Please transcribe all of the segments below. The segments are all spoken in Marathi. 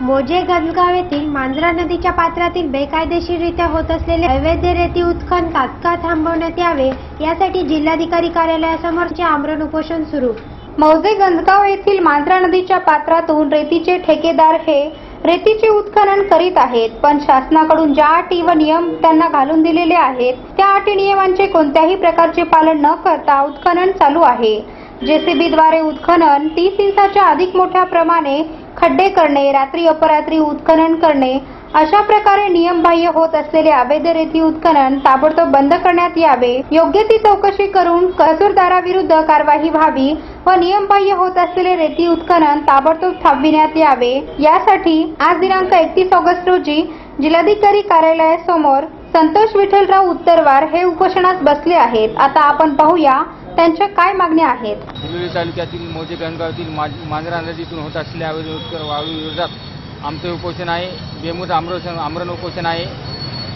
मोजे गंजगाव येथील मांजरा नदीच्या पात्रातील बेकायदेशीररित्या होत असलेले अवैध रेती उत्खनन तात्काळ थांबवण्यात यावे यासाठी जिल्हाधिकारी कार्यालयासमोरचे आमरण उपोषण सुरू. मौजे गंजगाव येथील मांजरा नदीच्या पात्रातून रेतीचे ठेकेदार हे रेतीचे उत्खनन करीत आहेत पण शासनाकडून ज्या अटी व नियम त्यांना घालून दिलेले आहेत त्या अटी नियमांचे कोणत्याही प्रकारचे पालन न करता उत्खनन चालू आहे. जेसीबीद्वारे उत्खनन तीस इंचाच्या अधिक मोठ्या प्रमाणे खड्डे करणे रात्री अपरात्री उत्खनन करणे अशा प्रकारे नियमबाह्य होत असलेले अवैध रेती उत्खनन ताबडतोब बंद करण्यात यावे. योग्य ती चौकशी करून कसूरदाराविरुद्ध कारवाई व्हावी व नियमबाह्य होत असलेले रेती उत्खनन ताबडतोब थांबविण्यात यावे. यासाठी आज दिनांक एकतीस ऑगस्ट रोजी जिल्हाधिकारी कार्यालयासमोर संतोष विठ्ठलराव उत्तरवार हे उपोषणास बसले आहेत. आता आपण पाहूया त्यांच्या काय मागण्या आहेत. हिंगोली तालुक्यातील मोजे गणगावातील मांजरा नदीतून होत असलेल्या अवैध उत्कर वाळू विरोधात आमचे उपोषण आहे. बेमुद आमरोषण आमरण उपोषण आहे.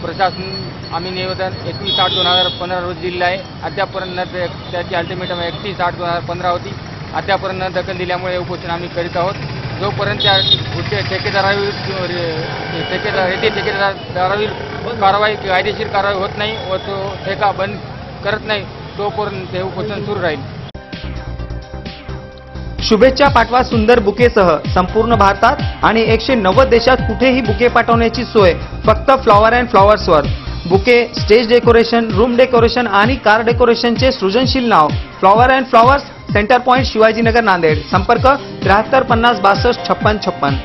प्रशासन आम्ही निवेदन एकवीस आठ दोन हजार पंधरा रोज दिलेलं आहे. अद्यापर्यंत ते- त्याची अल्टिमेटम एकतीस आठ दोन हजार पंधरा होती. अद्यापर्यंत दखल दिल्यामुळे उपोषण आम्ही करीत आहोत. जोपर्यंत त्या पुढच्या ठेकेदाराविरुद्ध ठेकेदार रेती ठेकेदाराविरुद्ध कारवाई कायदेशीर कारवाई होत नाही व तो ठेका बंद करत नाही तोपर्यंत हे उपोषण सुरू राहील. शुभेच्छा पाठवा सुंदर बुकेसह. संपूर्ण भारतात आणि एकशे नव्वद देशात कुठेही बुके पाठवण्याची सोय फक्त flower and फ्लॉवर्सवर. Bouquet stage decoration room decoration आणि कार डेकोरेशनचे सृजनशील नाव flower and flowers centre point Shivajinagar Nanded. संपर्क त्र्याहत्तर पन्नास बासष्ट छप्पन छप्पन.